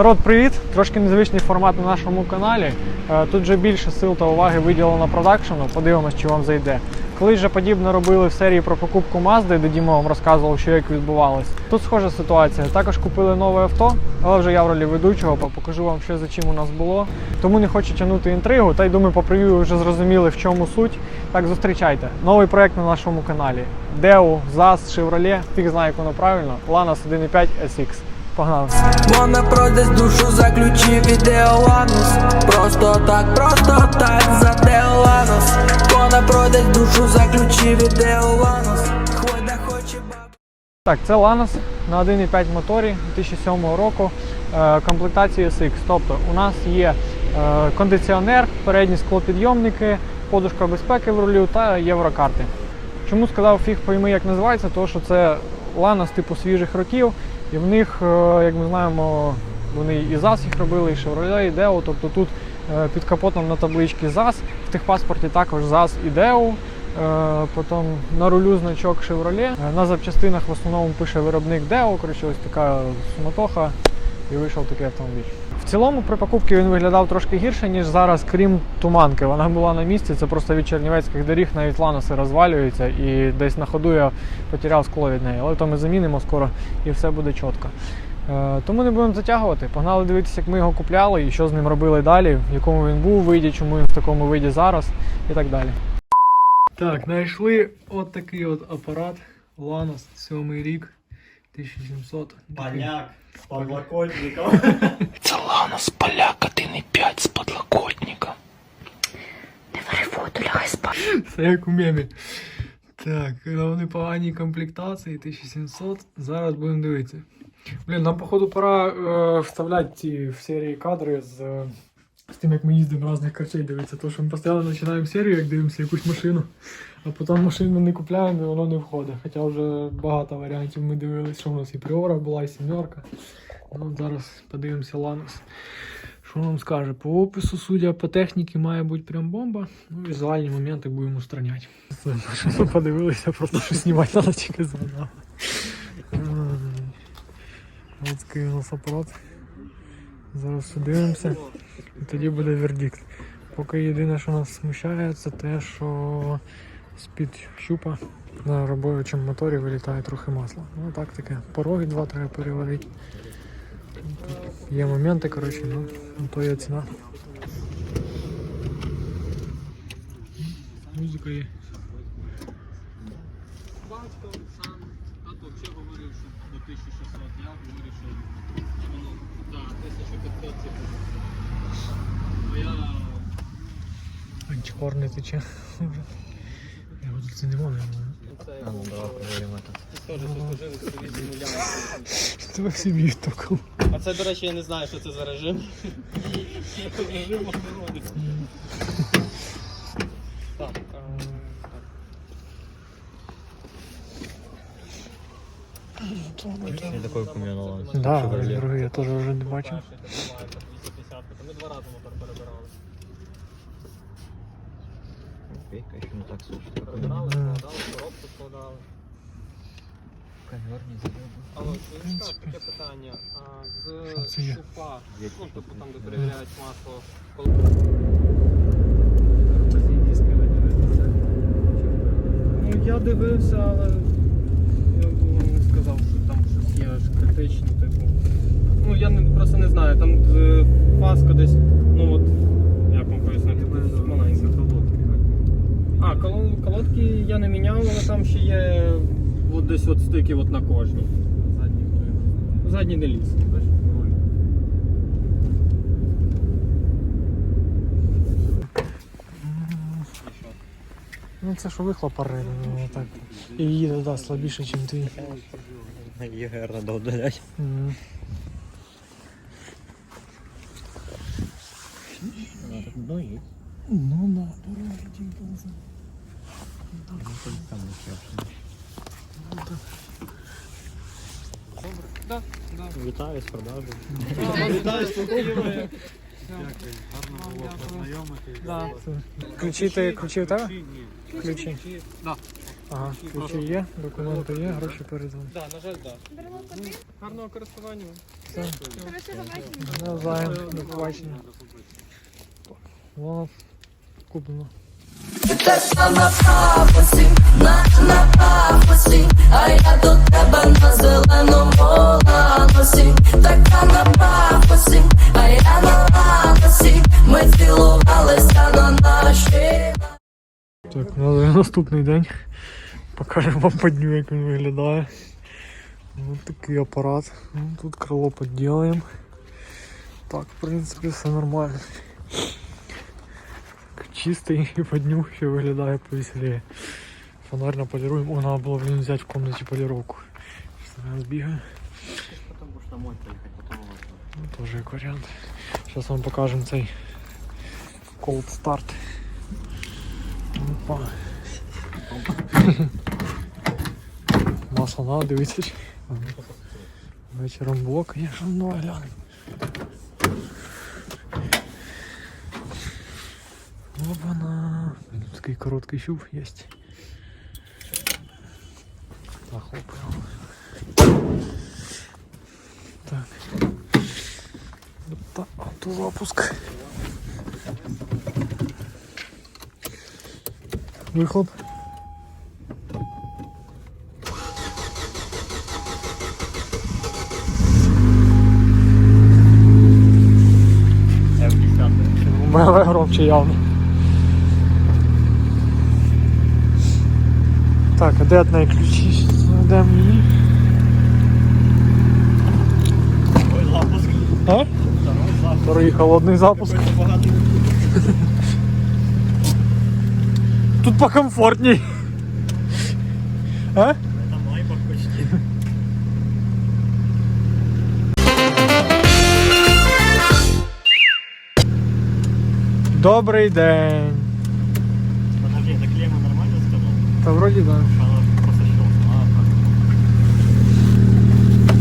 Народ, привіт! Трошки незвичний формат на нашому каналі. Е, Тут вже більше сил та уваги виділено продакшену. Подивимось, чи вам зайде. Колись вже подібно робили в серії про покупку Mazda, де Діма вам розказував, що як відбувалось. Тут схожа ситуація. Також купили нове авто, але вже я в ролі ведучого, покажу вам, що за чим у нас було. Тому не хочу тягнути інтригу, та й думаю, по прев'ю вже зрозуміли, в чому суть. Так, зустрічайте. Новий проект на нашому каналі. Deo, ZAZ, Chevrolet, фіг знає, як воно правильно. Lanos 1.5 SX. Погнали! Вона продасть душу за ключі від Деоланус Просто так, просто так за Деоланус Вона продасть душу за ключі від Деоланус Хвода хоче баб Так, це Lanos на 1.5 моторі 2007 року е, комплектації SX. Тобто у нас є е, кондиціонер, передні склопідйомники, подушка безпеки в рулю та єврокарти. Чому сказав фіг пойми, як називається? Тому що це Lanos типу свіжих років, і в них, е, як ми знаємо, вони і ЗАЗ їх робили, і Chevrolet, і Део. Тобто тут е, під капотом на табличці ЗАЗ, в техпаспорті також ЗАЗ і Deo. Е, Потім на рулю значок Chevrolet. Е, На запчастинах в основному пише виробник Део, Коротше, ось така суматоха і вийшов такий автомобіль. В цілому при покупці він виглядав трошки гірше, ніж зараз, крім туманки. Вона була на місці. Це просто від чернівецьких доріг навіть ланоси розвалюються і десь на ходу я потеряв скло від неї. Але то ми замінимо скоро і все буде чітко. Е, Тому не будемо затягувати. Погнали дивитися, як ми його купляли і що з ним робили далі, в якому він був виді, чому він в такому виді зараз і так далі. Так, знайшли от такий от апарат Lanos 7 рік 1700. Поляк с подлокотником. Це Ланус поляк 1,5 з подлокотником Не вари воду, лягай спати Це як у мемі. Так, вони погані комплектації 1700. Зараз будемо дивитися. Блін, нам походу пора е, вставляти ці в серії кадри з, е, З тим, як ми їздимо різних корчей дивитися. Тому що ми постійно починаємо серію, як дивимося якусь машину, а потім машину не купляємо і воно не входить. Хоча вже багато варіантів ми дивилися, що в нас і Приора була, і сімерка. Ну, зараз подивимося Ланос. Що нам скаже? По опису, судя по техніці, має бути прям бомба. Ну, візуальні моменти будемо устраняти. Ми подивилися, просто що знімати треба тільки згадав. Ось такий у. Зараз подивимося. І тоді буде вердикт. Поки єдине, що нас смущає, це те, що з-під щупа на робочому моторі вилітає трохи масла. Ну так таке. Пороги два треба переварити. Є моменти, коротше, ну, то є ціна. Музика є. Тато взагалі говорив, що до 1600, я говорю, що воно, так, 1500 це буде. Бо я Антикор не тече. Я його тут не можу. це теж служили собі з нуля. Це ви всі б'ють током. А це, до речі, я не знаю, що це за режим. Режим охорони. Так, е, Не такой упомянул. Да, другий я теж вже не бачив. перший, це нормально, 250, то ми два рази мотор перебирали. Пейка еще не так слушает. Перебирали, складали, коробку складали. Ковер не забыл. Алло, чуєш, таке питання. А з це є? шифа, ну, тобто там, де перевіряють масло, коли... Ну, я дивився, але я б вам не сказав, що там щось критично, типу. Ну, я не, просто не знаю, там е, паска десь, ну от, як вам пояснити, маленька. А, коло- колодки я не міняв, але там ще є от десь от стики от на кожній. Задній не ліз. Ну це що вихлоп парили, ну так. І їде, да, слабіше, ніж твій. ЕГР надо удалять. Ну и. Ну да, дороги тільки за. Там еще. Да, да. Вітаю з продажу. Вітаю, спокійно. Да. Ключі ти ключі в тебе? Ключі. Да. Ага, ключі є, документи є, гроші передали. Да, на жаль, так. Гарного користування. Все. Навзаєм, до побачення. Воно куплено. Теся на папусі, на, на папусі, а я до тебе на зеленому ланосі, така на папусі, а я на ланосі, ми цілувалися на наші. Так, на наступний день покажемо вам по дню, як він виглядає. Ось такий апарат. Ну, Тут крило підділаємо. Так, в принципі, все нормально. Чистий і по дню ще виглядає повеселіє. Фонарь наполіруємо. О, треба було, блін, взяти в комнаті поліровку. Зараз бігаю. Ну, Тоже як варіант. Зараз вам покажемо цей cold start. Опа. Масло надо дивитися. чи- Вечором було, звісно, ну глянемо. Опа-на. Такий короткий щуп є. Захопив. Так. Та, автозапуск. Вихлоп. БМВ явно. Так, а де одна ключі? Де мені? Ой, запуск. А? Второй холодний запуск. Тут покомфортней. А? Добрий день. Подожди, это клемма нормально сказал? Та вроді да. Она просто щелкнула. А, так.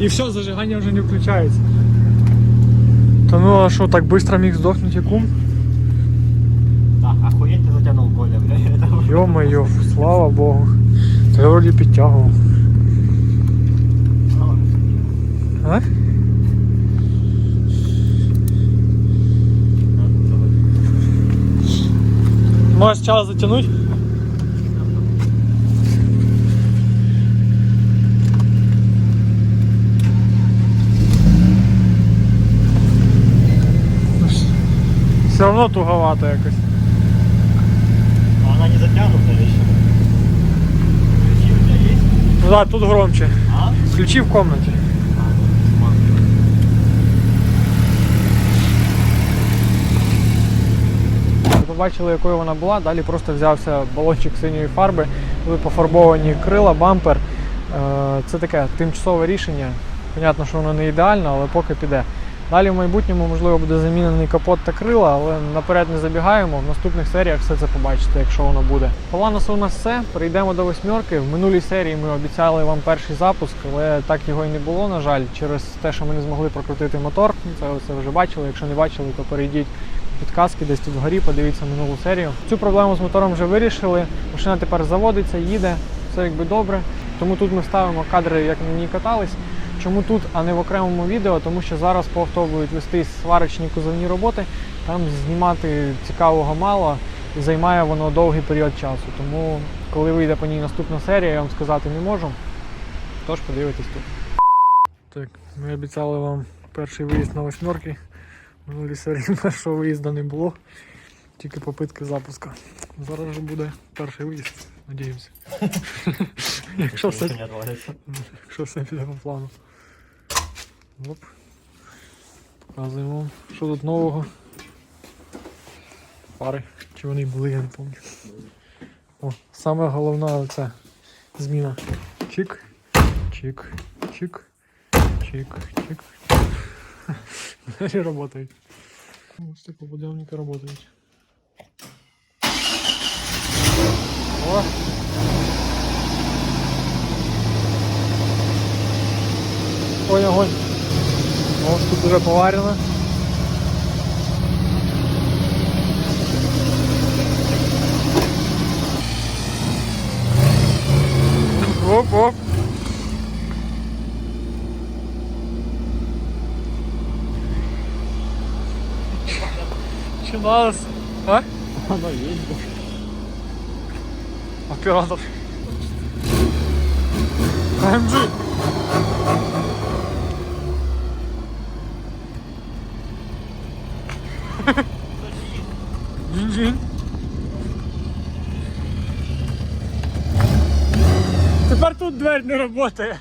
І все, зажигання вже не включається. Та ну а що, так швидко міг здохнути кум? Да, охуеть ты затянул Коля, бля. Это уже- Йо-моє, слава Богу. Та я вроді підтягував. А, Можеш час затягнути? Все одно туговато якось. А она не затянута еще. Ключи у тебя есть? Ну так, тут громче. А? Ключі в кімнаті. А, ну, смотри. Ви побачили, якою вона була. Далі просто взявся балончик синьої фарби, були пофарбовані крила, бампер. Е, Це таке тимчасове рішення. Понятно, що воно не ідеально, але поки піде. Далі в майбутньому, можливо, буде замінений капот та крила, але наперед не забігаємо. В наступних серіях все це побачите, якщо воно буде. По Ланосу у нас все. Перейдемо до восьмерки. В минулій серії ми обіцяли вам перший запуск, але так його і не було, на жаль, через те, що ми не змогли прокрутити мотор. Це ви вже бачили. Якщо не бачили, то перейдіть підказки десь тут вгорі, подивіться минулу серію. Цю проблему з мотором вже вирішили. Машина тепер заводиться, їде, все якби добре. Тому тут ми ставимо кадри, як на ній катались. Чому тут, а не в окремому відео? Тому що зараз по авто будуть вестись сварочні кузовні роботи. Там знімати цікавого мало і займає воно довгий період часу. Тому, коли вийде по ній наступна серія, я вам сказати не можу. Тож подивитесь тут. Так, ми обіцяли вам перший виїзд на восьмерки. В минулій серії першого виїзду не було. Тільки попитки запуска. Зараз вже буде перший виїзд, надіємося. Якщо все, якщо все піде по плану. Оп. Показуємо що тут нового. Фари. Чи вони були, я не пам'ятаю. О, саме головна це зміна. Чик, чик, чик, чик, чик. Двері работають. Ось так побудовники работають. О! Ой, огонь. Ось тут уже поварено. Чиналось. А? Оно есть. Оператор. АМГ. Джин-джин. Тепер тут дверь не працює.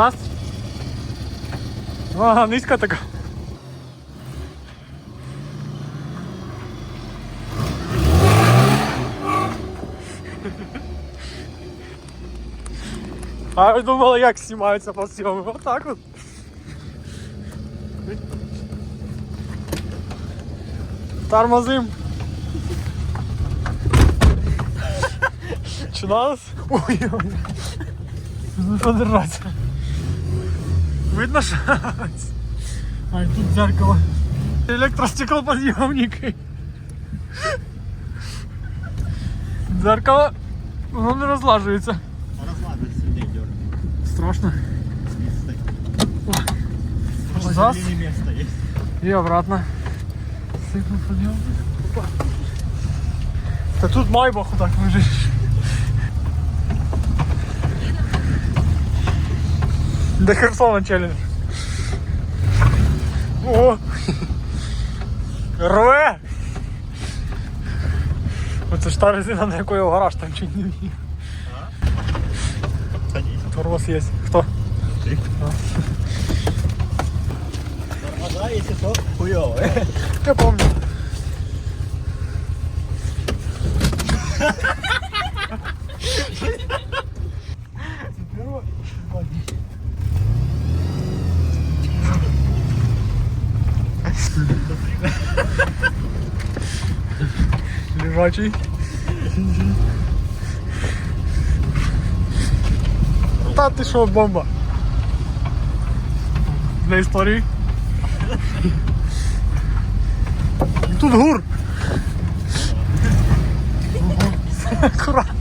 Чи заст? Ага, низька така. А ви думали, як знімаються по цьому? Отак от. Тормозим. Чи нас? Ой, ой. Ну подержаться. Видно шанс. А и тут зеркало. Электростеклоподъемник. Зеркало, оно не разлаживается. Разлаживается, не дернет. Страшно. Зас. И обратно. Сыпнул подъемник. Тут майбах так выжить До Херсона челлендж. О! Рве! Оце ж та резина, на якої в гараж там чуть не в'їхав. Садись. Тормоз є. Хто? Ты. Тормоза, если то, хуёвые. Я помню. Лежачий. Та ти що, бомба? Для історії. Тут гур. Аккуратно.